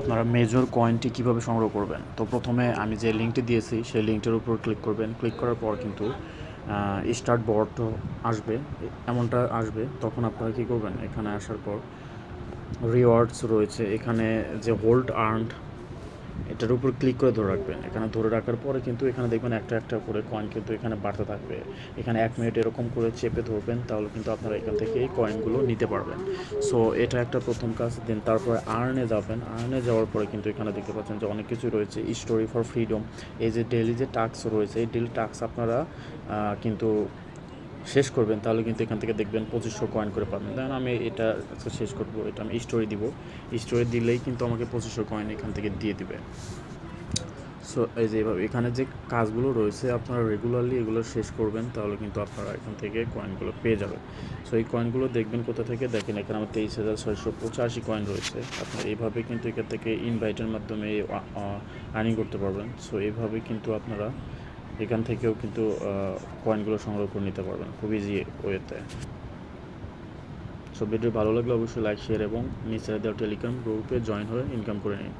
আপনারা মেজর কয়েনটি কীভাবে সংগ্রহ করবেন? তো প্রথমে আমি যে লিঙ্কটি দিয়েছি, সেই লিঙ্কটির উপর ক্লিক করবেন। ক্লিক করার পর কিন্তু স্টার্ট বর্ড আসবে, এমনটা আসবে। তখন আপনারা কী করবেন? এখানে আসার পর রিওয়ার্ডস রয়েছে। এখানে যে হোল্ড আর্নড এটার উপর ক্লিক করে ধরে রাখবেন। এখানে ধরে রাখার পরে কিন্তু এখানে দেখবেন একটা একটা করে কয়েন কিন্তু এখানে বাড়তে থাকবে। এখানে এক মিনিট এরকম করে চেপে ধরবেন, তাহলে কিন্তু আপনারা এখান থেকে এই কয়েনগুলো নিতে পারবেন। সো এটা একটা প্রথম কাজ দেন তারপরে আর্নে যাবেন। আর্নে যাওয়ার পরে কিন্তু এখানে দেখতে পাচ্ছেন যে অনেক কিছু রয়েছে। স্টোরি ফর ফ্রিডম এই যে ডেলি যে টাস্ক রয়েছে, এই ডেলি টাস্ক আপনারা কিন্তু শেষ করবেন, তাহলে কিন্তু এখান থেকে দেখবেন পঁচিশশো কয়েন করে পাবেন। দেন আমি এটা শেষ করব, এটা আমি স্টোরি দিব। স্টোরি দিলেই কিন্তু আমাকে পঁচিশশো কয়েন এখান থেকে দিয়ে দিবে। সো এই যে এভাবে, এখানে যে কাজগুলো রয়েছে, আপনারা রেগুলারলি এগুলো শেষ করবেন, তাহলে কিন্তু আপনারা এখান থেকে কয়েনগুলো পেয়ে যাবেন। সো এই কয়েনগুলো দেখবেন কোথা থেকে? দেখেন এখানে আমার তেইশ হাজার ছয়শো পঁচাশি কয়েন রয়েছে। আপনারা এইভাবে কিন্তু এখান থেকে ইনভাইটের মাধ্যমে আর্নিং করতে পারবেন। সো এইভাবে কিন্তু আপনারা এখান থেকেও কিন্তু কয়েনগুলো সংগ্রহ করে নিতে পারবেন। খুব ইজি ওয়েতে। সো ভিডিও ভালো লাগলে অবশ্যই লাইক শেয়ার এবং নিচে দেওয়া টেলিগ্রাম গ্রুপে জয়েন হয়ে ইনকাম করে নিন।